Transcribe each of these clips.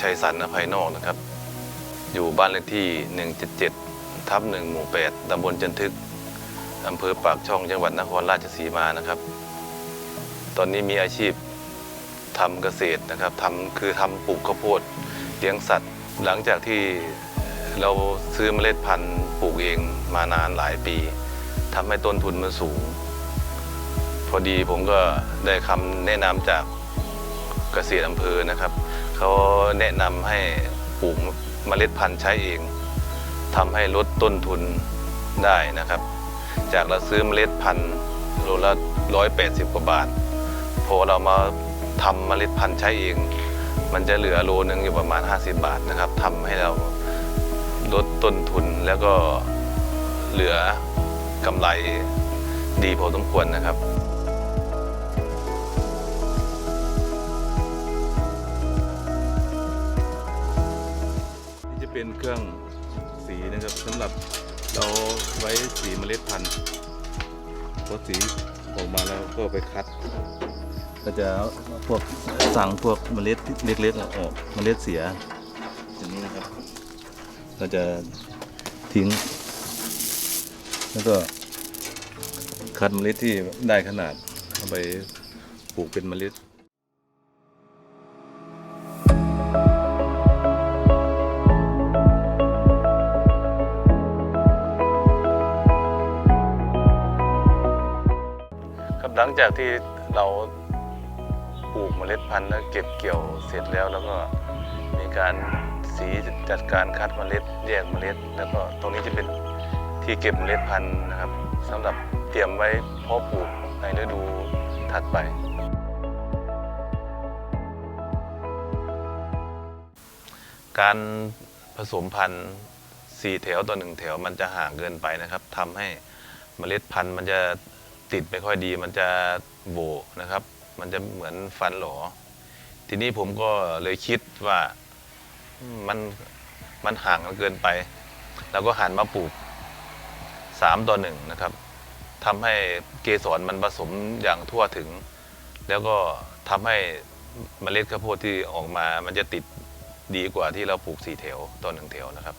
ชัยสันอภัยนอกนะครับ อยู่บ้านเลขที่ 177 ทับ1หมู่ 8ตำบลจันทึกอำเภอปากช่องจังหวัดนครราชสีมานะครับ ตอนนี้มีอาชีพทำเกษตรนะครับทำคือทำปลูกข้าวโพดเลี้ยงสัตว์ หลังจากที่เราซื้อเมล็ดพันธุ์ปลูกเองมานานหลายปีทำให้ต้นทุนมันสูง พอดีผมก็ได้คำแนะนำจากเกษตรอำเภอนะครับ เขาแนะนำให้ปลูกเมล็ดพันธุ์ใช้เองทำให้ลดต้นทุนได้นะครับ จากเราซื้อเมล็ดพันธุ์โลละร้อยแปดสิบกว่าบาท พอเรามาทำเมล็ดพันธุ์ใช้เอง มันจะเหลือโลนึงอยู่ประมาณ 50 บาทนะครับทำให้เราลดต้นทุนแล้วก็เหลือกำไรดีพอสมควรนะครับ เป็นเครื่องสีนะครับสำหรับเราไว้สีเมล็ดพันธุ์พอสีออกมาแล้วก็ไปคัด ก็จะพวกสั่งพวกเมล็ดเล็กๆออกเมล็ดเสียอย่างนี้นะครับเราจะทิ้ง แล้วก็คัดเมล็ดที่ได้ขนาดเอาไปปลูกเป็นเมล็ด หลังจากที่เราปลูกเมล็ดพันธุ์แล้วเก็บเกี่ยวเสร็จแล้วแล้วก็มีการสีจัดการคัดเมล็ด แยกเมล็ด แล้วก็ตรงนี้จะเป็นที่เก็บเมล็ดพันธุ์นะครับสำหรับเตรียมไว้เพาะปลูกในฤดูถัดไป การผสมพันธุ์สี่แถวต่อหนึ่งแถวมันจะห่างเกินไปนะครับทำให้เมล็ดพันธุ์มันจะ ติดไม่ค่อยดี มันจะโบนะครับ มันจะเหมือนฟันหลอ ทีนี้ผมก็เลยคิดว่ามมันมันห่างกันเกินไป แล้วก็หันมาปลูกสามต่อหนึ่งนะครับทำให้เกสรมันผสมอย่างทั่วถึง แล้วก็ทำให้เมล็ดข้าวโพดที่ออกมา มันจะติดดีกว่าที่เราปลูกสี่แถวต่อหนึ่งแถวนะครับ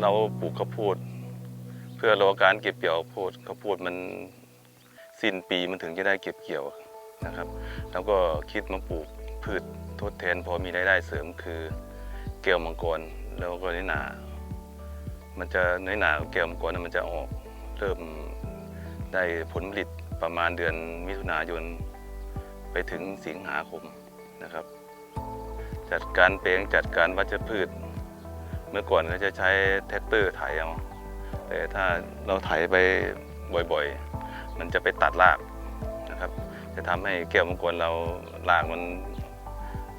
เราปลูกข้าวโพดเพื่อรอการเก็บเกี่ยวข้าวโพดข้าวโพดมันสิ้นปีมันถึงจะได้เก็บเกี่ยวนะครับแล้วก็คิดมาปลูกพืชทดแทนพอมีรายได้เสริมคือแก้วมังกรแล้วก็น้อยหนา มันจะน้อยหนากับแก้วมังกรนั้นมันจะออกเริ่มได้ผลผลิตประมาณเดือนมิถุนายนไปถึงสิงหาคมนะครับ จัดการแปลงจัดการวัชพืช มื่อก่อนก็จะใช้แท็กเตอร์ไถเอาแต่ถ้าเราไถไปบ่อยๆ มันจะไปตัดรากนะครับ จะทำให้แก้วมังกรเรารากมัน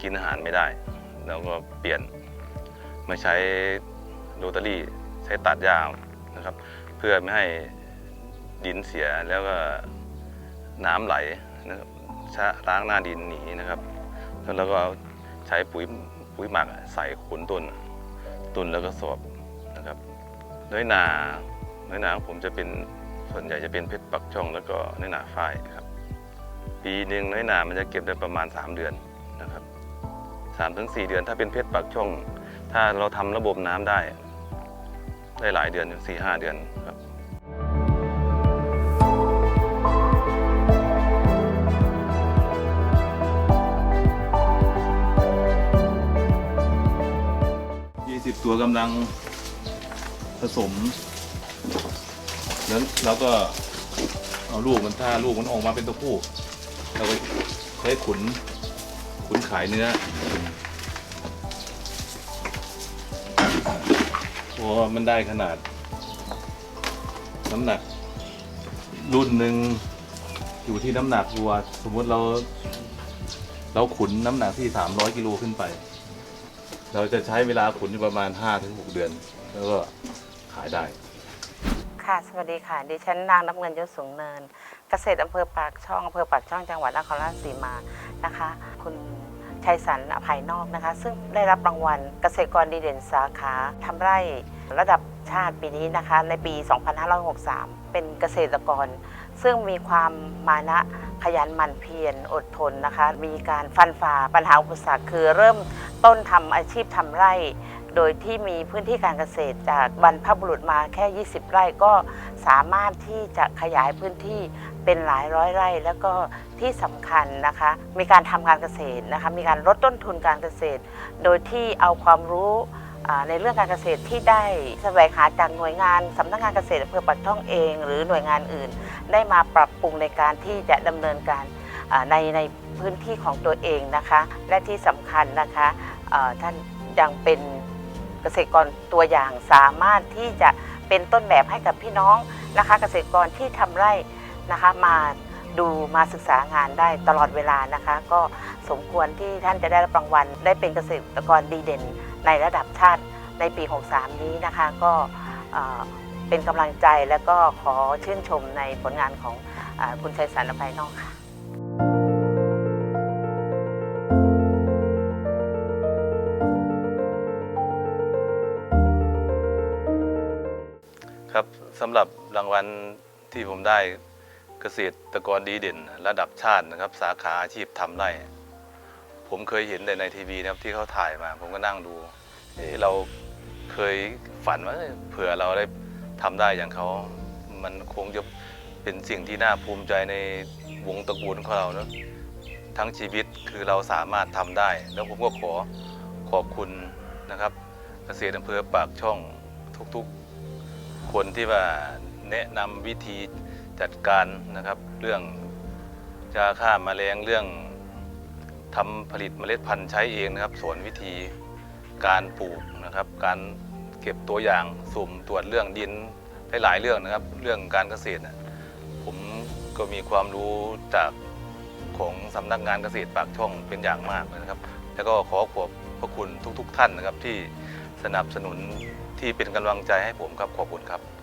กินอาหารไม่ได้เราก็เปลี่ยนมาใช้โรตารี่ใช้ตัดหญ้าเอานะครับ เพื่อไม่ให้ดินเสียแล้วก็น้ำไหลนะครับชะล้างหน้าดินหนีนะครับ แล้วก็เอาใช้ปุ๋ยปุ๋ยหมักใส่โขนต้น ตุนแล้วก็สอบนะครับน้อยหนาน้อยหนาผมจะเป็นส่วนใหญ่จะเป็นเพชรปักช่องแล้วก็น้อยหนาฝ้ายครับ ปีหนึ่งน้อยหนามันจะเก็บได้ประมาณ 3 เดือนนะครับสามถึงสี่เดือนถ้าเป็นเพชรปักช่อง ถ้าเราทำระบบน้ำได้ ได้หลายเดือนถึงสี่ห้าเดือนครับ สิบตัวกำลังผสม แล้วเราก็เอาลูกมันถ้าลูกมันออกมาเป็นตัวผู้เราก็ใช้ขุนขุนขายเนื้อพอมันได้ขนาด น้ำหนัก รุ่นหนึ่งอยู่ที่น้ำหนักวัว สมมติเรา เราขุนน้ำหนักที่300กิโลขึ้นไป เราจะใช้เวลาขุนอยู่ประมาณ 5-6 เดือน แล้วก็ขายได้ ค่ะ สวัสดีค่ะ ดิฉันนางน้ำเงินยศสูงเนิน เกษตรอำเภอปากช่องอำเภอปากช่องจังหวัดนครราชสีมานะคะ คุณชัยสรรอภัยนอกนะคะ ซึ่งได้รับรางวัลเกษตรกรดีเด่นสาขาทำไร่ระดับชาติปีนี้นะคะ ในปี 2563 เป็นเกษตรกร ซึ่งมีความมานะขยันหมั่นเพียรอดทนนะคะ มีการฟันฝ่าปัญหาอุปสรรคคือเริ่มต้นทำอาชีพทำไร่ โดยที่มีพื้นที่การเกษตรจากบรรพบุรุษมาแค่ 20 ไร่ก็สามารถที่จะขยายพื้นที่เป็นหลายร้อยไร่ แล้วก็ที่สำคัญนะคะ มีการทำการเกษตรนะคะ มีการลดต้นทุนการเกษตร โดยที่เอาความรู้ ในเรื่องการเกษตรที่ได้แสวงหาจากหน่วยงานสำนักงานเกษตรอำเภอปักช่องเอง หรือหน่วยงานอื่น ได้มาปรับปรุงในการที่จะดำเนินการในในพื้นที่ของตัวเองนะคะ และที่สำคัญนะคะท่านยังเป็นเกษตรกรตัวอย่างสามารถที่จะเป็นต้นแบบให้กับพี่น้องนะคะ เกษตรกรที่ทำไร่นะคะมาดูมาศึกษางานได้ตลอดเวลานะคะ ก็สมควรที่ท่านจะได้รับรางวัลได้เป็นเกษตรกรดีเด่น ในระดับชาติในปี 63 นี้นะคะ ก็เป็นกำลังใจและก็ขอชื่นชมในผลงานของอคุณชัยสรรภัยนอกค่ะครับสำหรับรางวัลที่ผมได้เกษตรกรดีเด่น ระดับชาตินะครับ สาขาอาชีพทำไร่ ผมเคยเห็นแต่ในทีวีนะครับที่เขาถ่ายมา ผมก็นั่งดูเอ๊ะเราเคยฝันว่าเอ้ยเผื่อเราได้ทำได้อย่างเขา มันคงจะเป็นสิ่งที่น่าภูมิใจในวงตระกูลของเราเนอะทั้งชีวิตคือเราสามารถทำได้ แล้วผมก็ขอขอบคุณนะครับ เกษตรอำเภอปากช่องทุกๆ คนที่ว่าแนะนำวิธีจัดการนะครับ เรื่องยาฆ่ามาแมลงเรื่อง ทำผลิตเมล็ดพันธุ์ใช้เองนะครับสอนวิธีการปลูกนะครับ การเก็บตัวอย่างสุ่มตรวจเรื่องดินหลายๆเรื่องนะครับ เรื่องการเกษตรผมก็มีความรู้จากของสำนักงานเกษตรปากช่องเป็นอย่างมากเลยนะครับ แล้วก็ขอขอบพระคุณทุก ๆ ท่านนะครับที่สนับสนุนที่เป็นกำลังใจให้ผมครับขอบคุณครับ